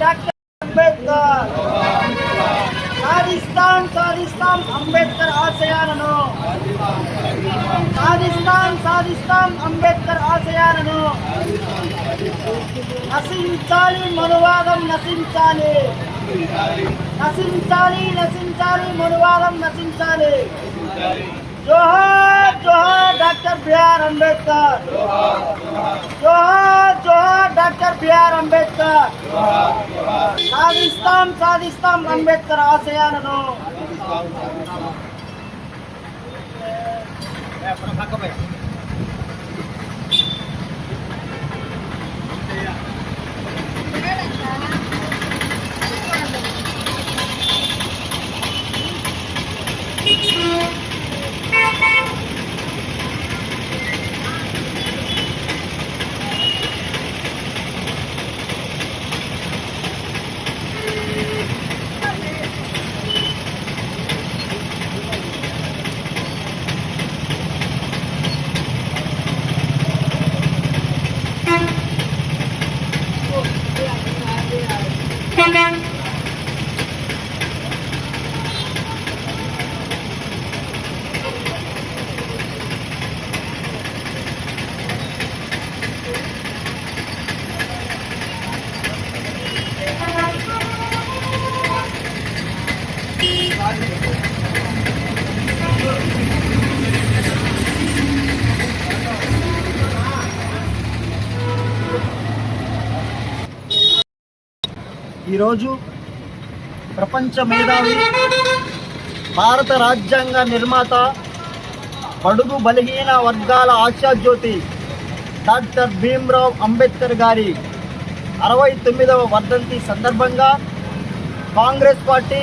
Doctor Ambedkar. సాధిస్తాం సాధిస్తాం అంబేద్కర్ ఆశయాలను. సాధిస్తాం సాధిస్తాం అంబేద్కర్ ఆశయాలను. నశించాలి మనువాదం నశించాలి. నశించాలి నశించాలి మనువాదం నశించాలి. జోహార్ జోహార్ డాక్టర్ బిఆర్ అంబేద్కర్. జోహార్ జోహార్ డాక్టర్ బిఆర్ అంబేద్కర్ సాధిస్తాం సాధిస్తాం అంబేద్కర్ ఆశయాలను ఈరోజు ప్రపంచ మేధావి భారత రాజ్యాంగ నిర్మాత బడుగు బలహీన వర్గాల ఆశాజ్యోతి డాక్టర్ భీమ్రావ్ అంబేద్కర్ గారి అరవై తొమ్మిదవ వర్ధంతి సందర్భంగా కాంగ్రెస్ పార్టీ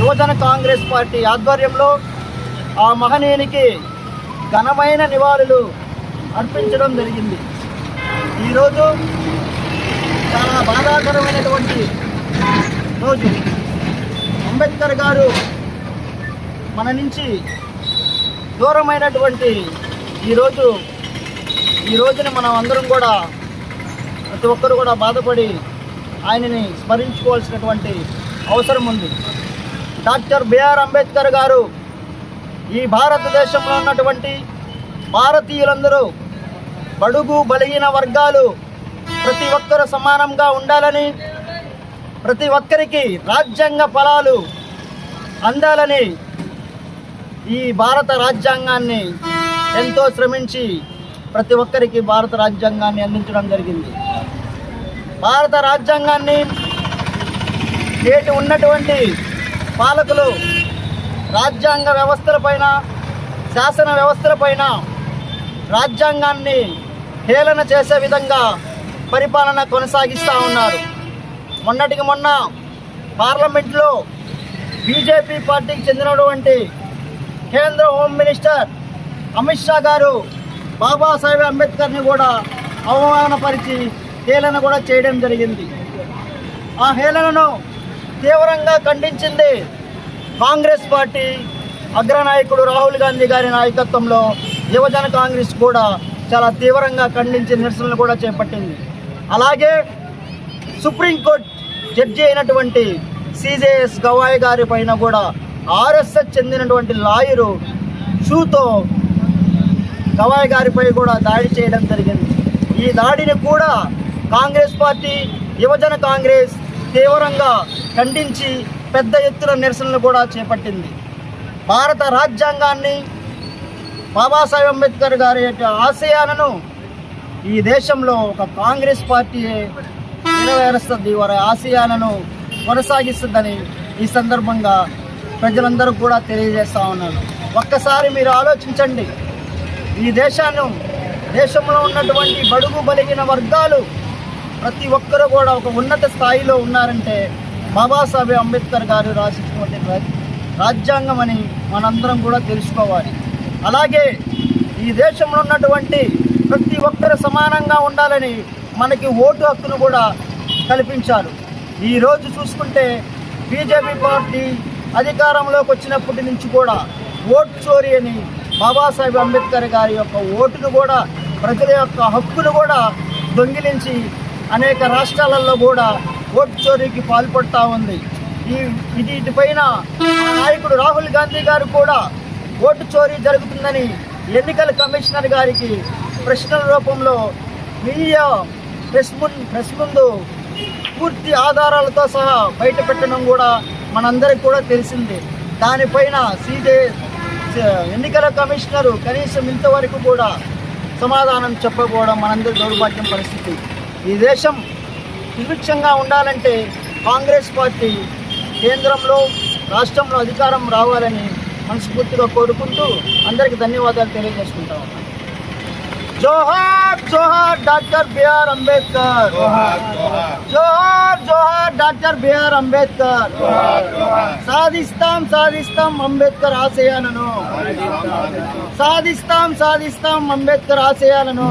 యువజన కాంగ్రెస్ పార్టీ ఆధ్వర్యంలో ఆ మహనీయునికి ఘనమైన నివాళులు అర్పించడం జరిగింది. ఈరోజు చాలా బాధాకరమైనటువంటి రోజు. అంబేద్కర్ గారు మన నుంచి దూరమైనటువంటి ఈరోజు ఈ రోజున మనం అందరం కూడా ప్రతి ఒక్కరు కూడా బాధపడి ఆయనని స్మరించుకోవాల్సినటువంటి అవసరం ఉంది. డాక్టర్ బిఆర్ అంబేద్కర్ గారు ఈ భారతదేశంలో ఉన్నటువంటి భారతీయులందరూ బడుగు బలహీన వర్గాలు ప్రతి ఒక్కరు సమానంగా ఉండాలని ప్రతి ఒక్కరికి రాజ్యాంగ ఫలాలు అందాలని ఈ భారత రాజ్యాంగాన్ని ఎంతో శ్రమించి ప్రతి ఒక్కరికి భారత రాజ్యాంగాన్ని అందించడం జరిగింది. భారత రాజ్యాంగాన్ని నేటి ఉన్నటువంటి పాలకులు రాజ్యాంగ వ్యవస్థలపైన శాసన వ్యవస్థలపైన రాజ్యాంగాన్ని హేళన చేసే విధంగా పరిపాలన కొనసాగిస్తూ ఉన్నారు. మొన్నటికి మొన్న పార్లమెంట్లో బీజేపీ పార్టీకి చెందినటువంటి కేంద్ర హోమ్ మినిస్టర్ అమిత్ షా గారు బాబాసాహెబ్ అంబేద్కర్ని కూడా అవమానపరిచి హేళన కూడా చేయడం జరిగింది. ఆ హేళనను తీవ్రంగా ఖండించింది కాంగ్రెస్ పార్టీ అగ్రనాయకుడు రాహుల్ గాంధీ గారి నాయకత్వంలో యువజన కాంగ్రెస్ కూడా చాలా తీవ్రంగా ఖండించి నిరసనలు కూడా చేపట్టింది. అలాగే సుప్రీంకోర్టు జడ్జి అయినటువంటి సిజేఎస్ గవాయ్ గారి పైన కూడా ఆర్ఎస్ఎస్ చెందినటువంటి లాయరు షూతో గవాయ్ గారిపై కూడా దాడి చేయడం జరిగింది. ఈ దాడిని కూడా కాంగ్రెస్ పార్టీ యువజన కాంగ్రెస్ తీవ్రంగా ఖండించి పెద్ద ఎత్తున నిరసనలు కూడా చేపట్టింది. భారత రాజ్యాంగాన్ని బాబాసాహెబ్ అంబేద్కర్ గారి యొక్క ఆశయాలను ఈ దేశంలో ఒక కాంగ్రెస్ పార్టీ నెరవేరుస్తుంది. వారి ఆశయాలను కొనసాగిస్తుందని ఈ సందర్భంగా ప్రజలందరూ కూడా తెలియజేస్తా ఉన్నారు. ఒక్కసారి మీరు ఆలోచించండి. ఈ దేశాన్ని దేశంలో ఉన్నటువంటి బడుగు బలిగిన వర్గాలు ప్రతి ఒక్కరు కూడా ఒక ఉన్నత స్థాయిలో ఉన్నారంటే బాబాసాహెబ్ అంబేద్కర్ గారు రాసినటువంటి రాజ్యాంగం అని మనందరం కూడా తెలుసుకోవాలి. అలాగే ఈ దేశంలో ఉన్నటువంటి ప్రతి ఒక్కరు సమానంగా ఉండాలని మనకి ఓటు హక్కును కూడా కల్పించారు. ఈరోజు చూసుకుంటే బీజేపీ పార్టీ అధికారంలోకి వచ్చినప్పటి నుంచి కూడా ఓటు చోరీ అని బాబాసాహెబ్ అంబేద్కర్ గారి యొక్క ఓటును కూడా ప్రజల యొక్క హక్కును కూడా దొంగిలించి అనేక రాష్ట్రాలలో కూడా ఓటు చోరీకి పాల్పడతా ఉంది. ఈ ఇది నాయకుడు రాహుల్ గాంధీ గారు కూడా ఓటు చోరీ జరుగుతుందని ఎన్నికల కమిషనర్ గారికి ప్రశ్నల రూపంలో మీడియా ప్రెస్ ముందు ప్రెస్ ముందు పూర్తి ఆధారాలతో సహా బయటపెట్టడం కూడా మనందరికి కూడా తెలిసింది. దానిపైన సీజే ఎన్నికల కమిషనరు కనీసం ఇంతవరకు కూడా సమాధానం చెప్పకపోవడం మనందరి దౌర్భాగ్యం పరిస్థితి. ఈ దేశం సుభిక్షంగా ఉండాలంటే కాంగ్రెస్ పార్టీ కేంద్రంలో రాష్ట్రంలో అధికారం రావాలని మనస్ఫూర్తిగా కోరుకుంటూ అందరికీ ధన్యవాదాలు తెలియజేసుకుంటా. ఉన్నాను జోహార్ జోహార్ డాక్టర్ బిఆర్ అంబేద్కర్. జోహార్ జోహార్. Doctor B R Ambedkar. సాధిస్తాం సాధిస్తాం అంబేద్కర్ ఆశయాలను. సాధిస్తాం సాధిస్తాం అంబేద్కర్ ఆశయాలను.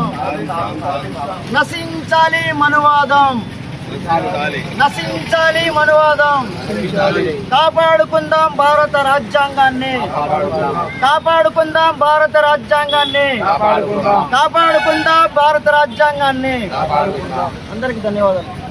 నశించాలి మనువాదం. నశించాలి. మనువాదం. కాపాడుకుందాం భారత రాజ్యాంగాన్ని. కాపాడుకుందాం భారత రాజ్యాంగాన్ని. కాపాడుకుందాం. భారత రాజ్యాంగాన్ని. అందరికి ధన్యవాదాలు.